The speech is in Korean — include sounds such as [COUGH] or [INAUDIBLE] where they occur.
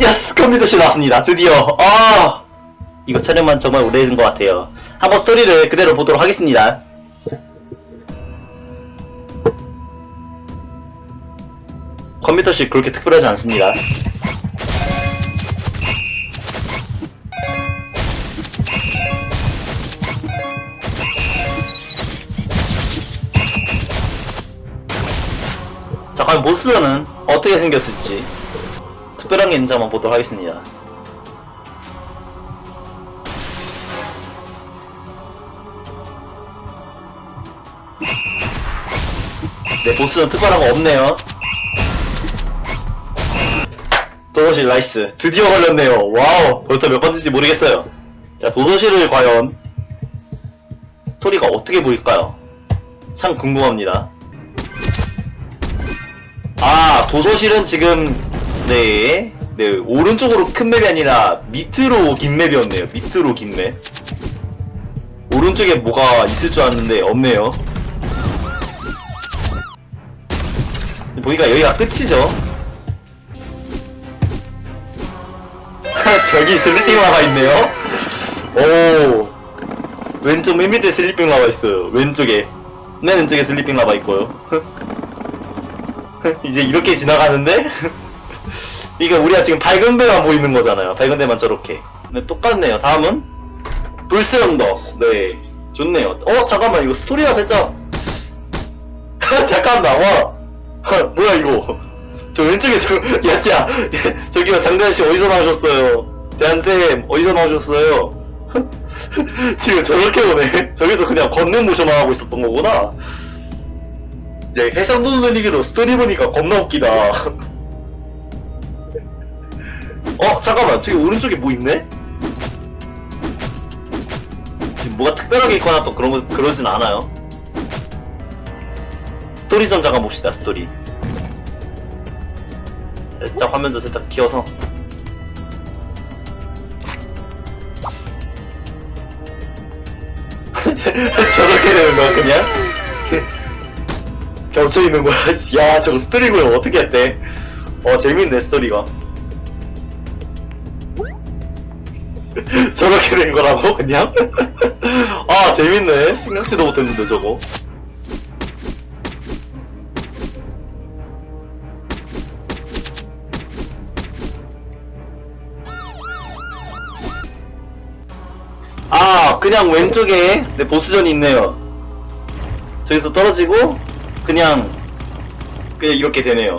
예스! 컴퓨터실 나왔습니다. 드디어. 아! 이거 촬영만 정말 오래 된 것 같아요. 한번 스토리를 그대로 보도록 하겠습니다. 컴퓨터실 그렇게 특별하지 않습니다. 자, 과연 보스는 어떻게 생겼을지 있는지 한번 보도록 하겠습니다. [LAUGHS] 네, 보스는 특별한 거 없네요. 도서실 나이스. 드디어 걸렸네요. 와우. 벌써 몇 번째인지 모르겠어요. 자, 도서실을 과연 스토리가 어떻게 보일까요? 참 궁금합니다. 아, 도서실은 지금, 네, 네, 오른쪽으로 큰 맵이 아니라 밑으로 긴 맵이었네요. 밑으로 긴 맵. 오른쪽에 뭐가 있을 줄 알았는데 없네요. 보니까 여기가 끝이죠. [LAUGHS] 저기 슬리핑 라바 있네요. 오, 왼쪽 맨 밑에 슬리핑 라바 있어요. 왼쪽에. 맨 왼쪽에 슬리핑 라바 있고요. [LAUGHS] 이제 이렇게 지나가는데 [LAUGHS] 이게 우리가 지금 밝은 데만 보이는 거잖아요. 밝은 데만 저렇게. 네, 똑같네요. 다음은 불새 언덕. 네, 좋네요. 어 잠깐만 이거 스토리가 살짝 [LAUGHS] 잠깐만 와 [LAUGHS] 뭐야 이거 저 왼쪽에 저 [LAUGHS] 야지야 저기요 장대현 씨 어디서 나오셨어요? 대한쌤 어디서 나오셨어요? 지금 저렇게 오네. 저기서 그냥 걷는 모션만 하고 있었던 거구나. 야, 해상도 분위기로 스토리 보니까 겁나 웃기다. 어, 잠깐만. 저기 오른쪽에 뭐 있네? 지금 뭐가 특별하게 있거나 또 그런 거, 그러진 않아요. 스토리 좀 잠깐 봅시다, 스토리. 살짝 화면 좀 살짝 키워서. [LAUGHS] 저렇게 되는 거야, 그냥? [LAUGHS] 겹쳐 있는 거야. 야, 저거 스토리 구형 어떻게 했대? 어, 재밌네, 스토리가. [LAUGHS] 저렇게 된 거라고, 그냥? [LAUGHS] 아, 재밌네. 생각지도 못했는데, 저거. 아, 그냥 왼쪽에 내 보스전이 있네요. 저기서 떨어지고, 그냥, 그냥 이렇게 되네요.